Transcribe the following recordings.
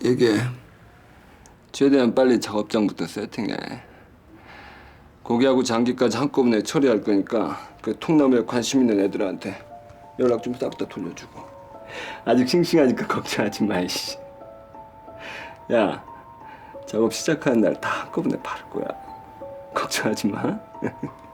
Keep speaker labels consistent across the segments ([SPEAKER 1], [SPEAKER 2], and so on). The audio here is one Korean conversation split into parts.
[SPEAKER 1] 이게 최대한 빨리 작업장부터 세팅해. 고기하고 장기까지 한꺼번에 처리할 거니까 그 통나무에 관심 있는 애들한테 연락 좀 싹 다 돌려주고. 아직 싱싱하니까 걱정하지 마, 이씨. 야, 작업 시작하는 날 다 한꺼번에 바를 거야. 걱정하지 마.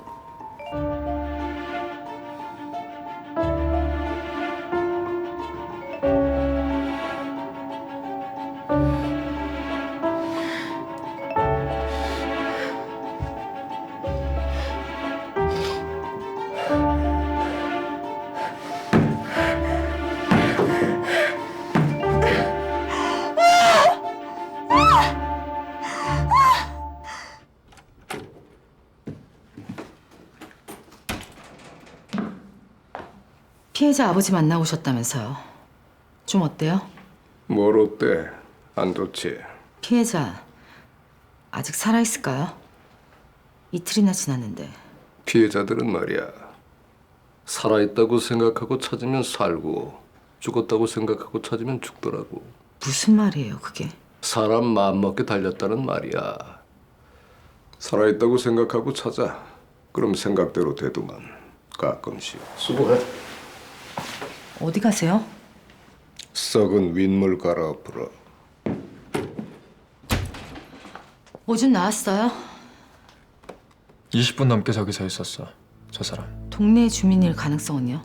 [SPEAKER 2] 피해자 아버지 만나오셨다면서요. 좀 어때요?
[SPEAKER 3] 뭘 어때? 안 좋지?
[SPEAKER 2] 피해자 아직 살아있을까요? 이틀이나 지났는데
[SPEAKER 3] 피해자들은 말이야 살아있다고 생각하고 찾으면 살고 죽었다고 생각하고 찾으면 죽더라고
[SPEAKER 2] 무슨 말이에요 그게?
[SPEAKER 3] 사람 마음먹게 달렸다는 말이야 살아있다고 생각하고 찾아 그럼 생각대로 되더만 가끔씩 수고해
[SPEAKER 2] 어디 가세요?
[SPEAKER 3] 썩은 윗물 갈아엎으러
[SPEAKER 2] 뭐좀 나왔어요?
[SPEAKER 4] 20분 넘게 저기 서 있었어. 저 사람.
[SPEAKER 2] 동네 주민일 가능성은요?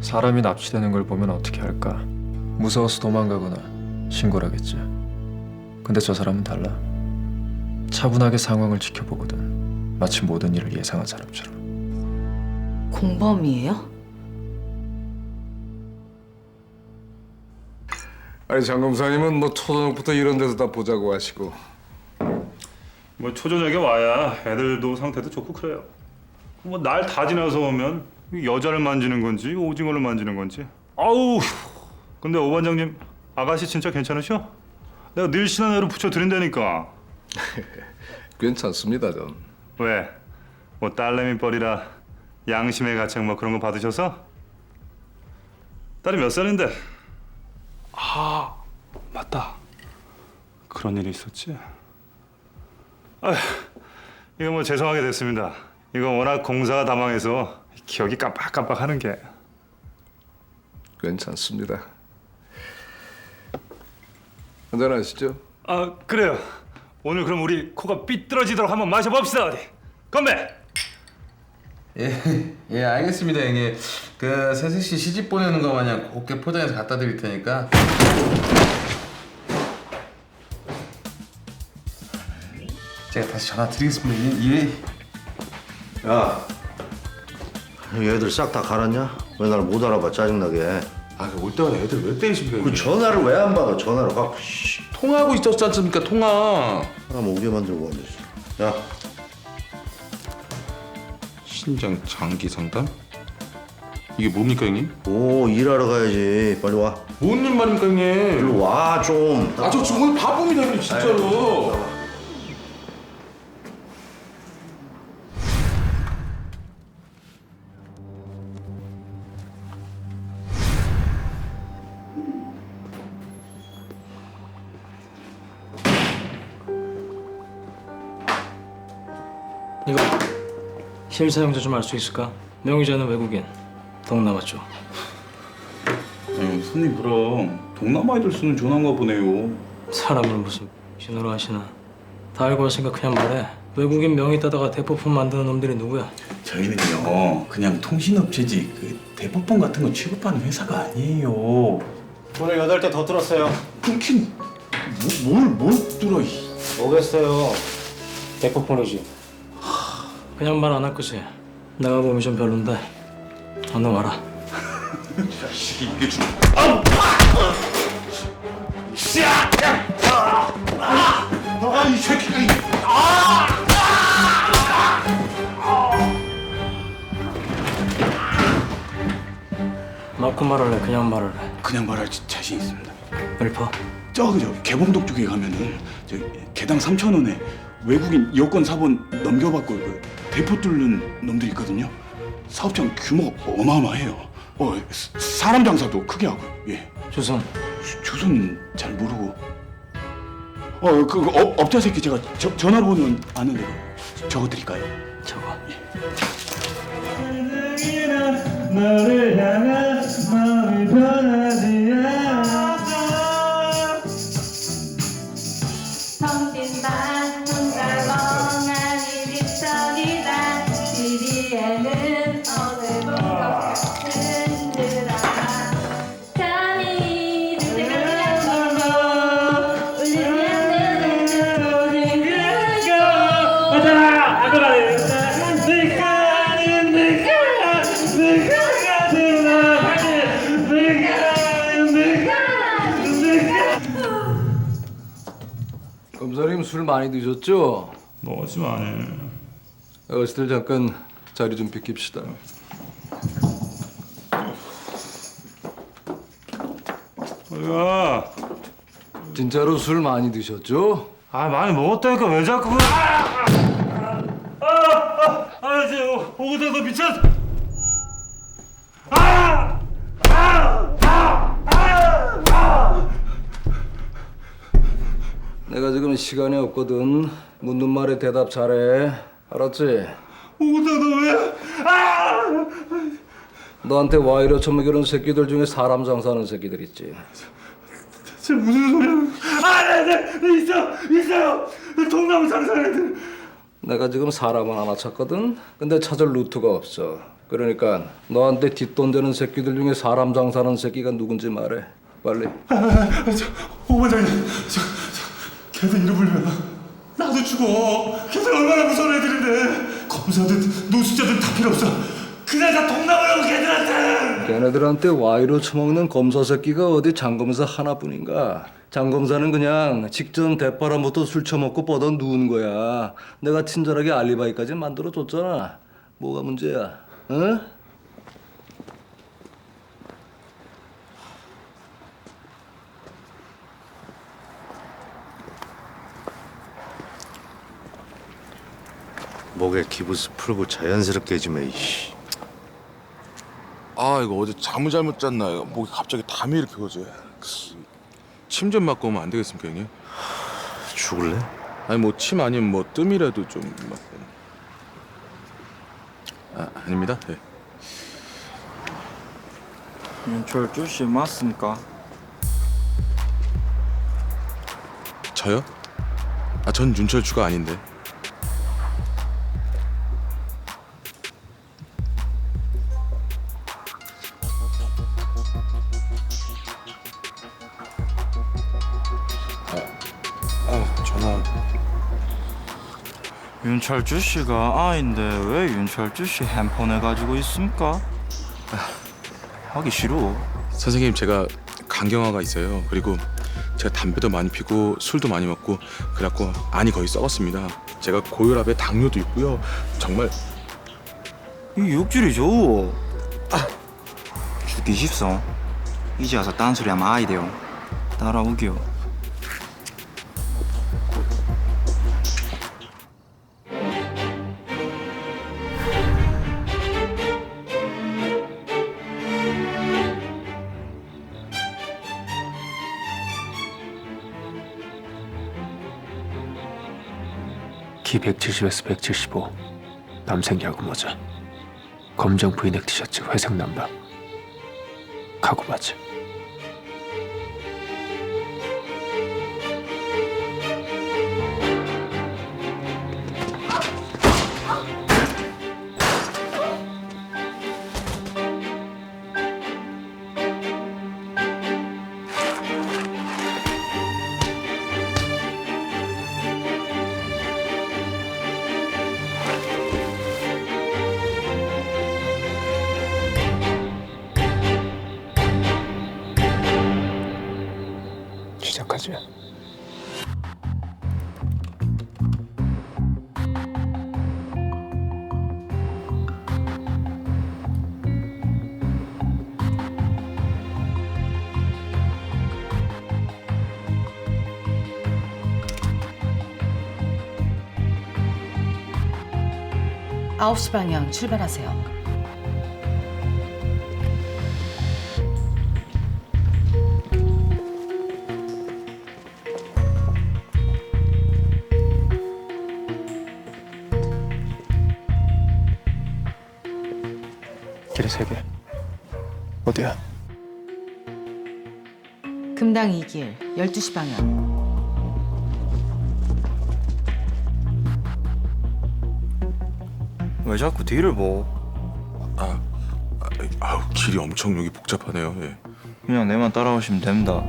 [SPEAKER 4] 사람이 납치되는 걸 보면 어떻게 할까? 무서워서 도망가거나 신고를 하겠지. 근데 저 사람은 달라. 차분하게 상황을 지켜보거든. 마치 모든 일을 예상한 사람처럼.
[SPEAKER 2] 공범이에요?
[SPEAKER 3] 아니 장 검사님은 뭐 초저녁부터 이런 데서 다 보자고 하시고
[SPEAKER 5] 뭐 초저녁에 와야 애들도 상태도 좋고 그래요. 뭐 날 다 지나서 오면 여자를 만지는 건지 오징어를 만지는 건지. 아우. 근데 오 반장님 아가씨 진짜 괜찮으셔? 내가 늘 신한 애로 붙여 드린다니까.
[SPEAKER 3] 괜찮습니다 전
[SPEAKER 5] 왜? 뭐 딸내미 뻘이라 양심의 가책 뭐 그런 거 받으셔서? 딸이 몇 살인데? 아 맞다. 그런 일이 있었지. 아 이거 뭐 죄송하게 됐습니다. 이거 워낙 공사가 다망해서 기억이 깜빡깜빡하는 게.
[SPEAKER 3] 괜찮습니다 한잔 하시죠
[SPEAKER 5] 아 그래요. 오늘 그럼 우리 코가 삐뚤어지도록 한번 마셔봅시다 어디. 건배.
[SPEAKER 6] 예, 예, 알겠습니다, 형님. 그 세세 씨 시집 보내는 거 마냥 곱게 포장해서 갖다 드릴 테니까. 제가 다시 전화 드리겠습니다. 예. 예.
[SPEAKER 7] 야, 얘들 싹 다 갈았냐? 왜 날 못 알아봐 짜증나게.
[SPEAKER 6] 아, 올 때마다 애들 왜 때리십니까?
[SPEAKER 7] 그 전화를 왜 안 받아? 전화를 갖고 씨,
[SPEAKER 6] 통화하고 있었지 않습니까? 통화.
[SPEAKER 7] 사람 오게 만들고 앉았어. 야,
[SPEAKER 6] 신장 장기 상담? 이게 뭡니까, 형님?
[SPEAKER 7] 오 일하러 가야지. 빨리 와.
[SPEAKER 6] 뭔 일 말입니까, 형님?
[SPEAKER 7] 일로 와 좀.
[SPEAKER 6] 아, 저 정말 바쁩니다, 형님, 진짜로.
[SPEAKER 8] 이거 실 사용자 좀 알 수 있을까? 명의자는 외국인, 동남아 쪽.
[SPEAKER 9] 아니, 손님 그럼 동남아 애들 쓰는 전화인가 보네요.
[SPEAKER 8] 사람을 무슨 신호로 하시나? 다 알고 왔으니까 그냥 말해. 외국인 명의 따다가 대포폰 만드는 놈들이 누구야?
[SPEAKER 9] 저희는요 그냥 통신업체지 그 대법원 같은 거 취급하는 회사가 아니에요.
[SPEAKER 10] 오늘 여덟 대 더 들었어요.
[SPEAKER 9] 끊긴 뭘뭘 뚫어? 이.
[SPEAKER 10] 뭐겠어요? 대포폰이지.
[SPEAKER 8] 그냥 말 안 할 거지. 내가 보면 좀 별론데. 얼른 와라.
[SPEAKER 9] 이게 좀 아이 새끼가 이-
[SPEAKER 8] 맞고 말할래? 그냥 말할래?
[SPEAKER 9] 그냥 말할 자- 자신 있습니다.
[SPEAKER 8] 읊어.
[SPEAKER 9] 저기 저 개봉동 쪽에 가면은 저 개당 3천 원에 외국인 여권 사본 넘겨받고 그 대포 뚫는 놈들 있거든요. 사업장 규모가 어마어마해요. 어 사- 사람 장사도 크게 하고 예
[SPEAKER 8] 조선.
[SPEAKER 9] 주- 주소는 잘 모르고 어 그 업, 업자 새끼 제가 저, 전화번호는 아는데 적어 드릴까요?
[SPEAKER 8] 저거.
[SPEAKER 11] 성진반
[SPEAKER 3] 검사님 술 많이 드셨죠?
[SPEAKER 5] 먹었지 많이.
[SPEAKER 3] 어스들 잠깐 자리 좀 비킵시다.
[SPEAKER 5] 야,
[SPEAKER 3] 진짜로 술 많이 드셨죠?
[SPEAKER 5] 아 많이 먹었다니까 왜 자꾸 그래? 아, 아, 아, 아, 이제 오고돼서 미쳤. 아, 아, 아, 아, 아.
[SPEAKER 3] 내가 지금 시간이 없거든. 묻는 말에 대답 잘해. 알았지?
[SPEAKER 5] 오고돼 너 왜? 아!
[SPEAKER 3] 너한테 와이로 처먹이는 새끼들 중에 사람 장사하는 새끼들 있지.
[SPEAKER 5] 쟤 무슨 소리야? 아, 네, 네, 있어, 있어요. 통나무 장사하는 애들.
[SPEAKER 3] 내가 지금 사람은 하나 찾거든. 근데 찾을 루트가 없어. 그러니까 너한테 뒷돈 되는 새끼들 중에 사람 장사하는 새끼가 누군지 말해. 빨리.
[SPEAKER 5] 오반장님, 저, 저, 걔들 불면 나도 죽어. 걔들 얼마나 무서운 애들인데. 검사든 노숙자든 다 필요 없어. 그냥 다 동남아라고 걔들한테.
[SPEAKER 3] 걔네들한테 와이로 처먹는 검사 새끼가 어디 장검사 하나뿐인가? 장검사는 그냥 직전 대바람부터 술 처먹고 뻗어 누운 거야. 내가 친절하게 알리바이까지 만들어 줬잖아. 뭐가 문제야? 응?
[SPEAKER 7] 목에 기부스 풀고 자연스럽게 해주면 이씨.
[SPEAKER 12] 아 이거 어제 잠을 잘못 잤나 이거 목이 갑자기 담이 이렇게 오지 침 좀 맞고 오면 안 되겠습니까 형님?
[SPEAKER 7] 죽을래?
[SPEAKER 12] 아니 뭐 침 아니면 뭐 뜸이라도 좀 맞고 아 아닙니다 예.
[SPEAKER 10] 윤철주 씨 맞습니까?
[SPEAKER 12] 저요? 아 전 윤철주가 아닌데
[SPEAKER 10] 윤철주 씨가 아인데 왜 윤철주 씨 핸폰에 가지고 있습니까? 아, 하기 싫어.
[SPEAKER 12] 선생님 제가 간경화가 있어요 그리고 제가 담배도 많이 피고 술도 많이 먹고 그래갖고 안이 거의 썩었습니다 제가 고혈압에 당뇨도 있고요 정말
[SPEAKER 10] 이 육질이죠. 아, 죽기 싶소. 이제 와서 딴소리 하면 아이 돼요. 따라오기요.
[SPEAKER 4] 키 170에서 175 남색 야구 모자 검정 브이넥 티셔츠 회색 남바 카고 바지 시작하지
[SPEAKER 2] 아홉 시 방향 출발하세요.
[SPEAKER 4] 어디야?
[SPEAKER 2] 금당 2길 12시 방향.
[SPEAKER 10] 왜 자꾸 뒤를 보?
[SPEAKER 12] 아, 아, 아우 길이 엄청 여기 복잡하네요. 예.
[SPEAKER 10] 그냥 내만 따라오시면 됩니다.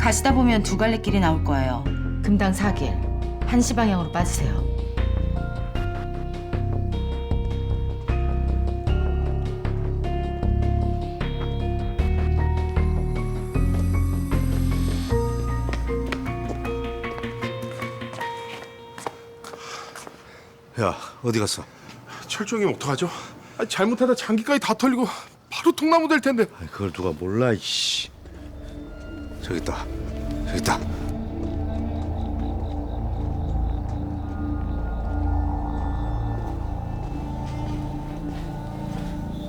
[SPEAKER 2] 가시다 보면 두 갈래 길이 나올 거예요. 금당 4길 1시 방향으로 빠지세요.
[SPEAKER 7] 야 어디 갔어?
[SPEAKER 13] 철종이 어떡하죠? 아니, 잘못하다 장기까지 다 털리고 바로 통나무 될 텐데.
[SPEAKER 7] 아이, 그걸 누가 몰라 이씨. 저기 있다. 저기 있다.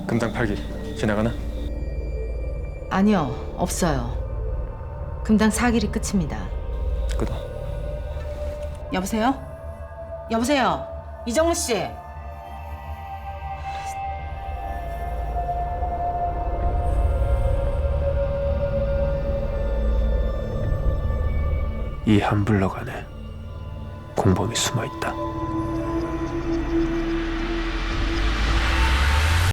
[SPEAKER 4] 금당 8기 지나가나?
[SPEAKER 2] 아니요, 없어요. 금당 4길이 끝입니다.
[SPEAKER 4] 끊어.
[SPEAKER 2] 여보세요? 여보세요? 이정우 씨.
[SPEAKER 4] 이 한블럭 안에 공범이 숨어 있다.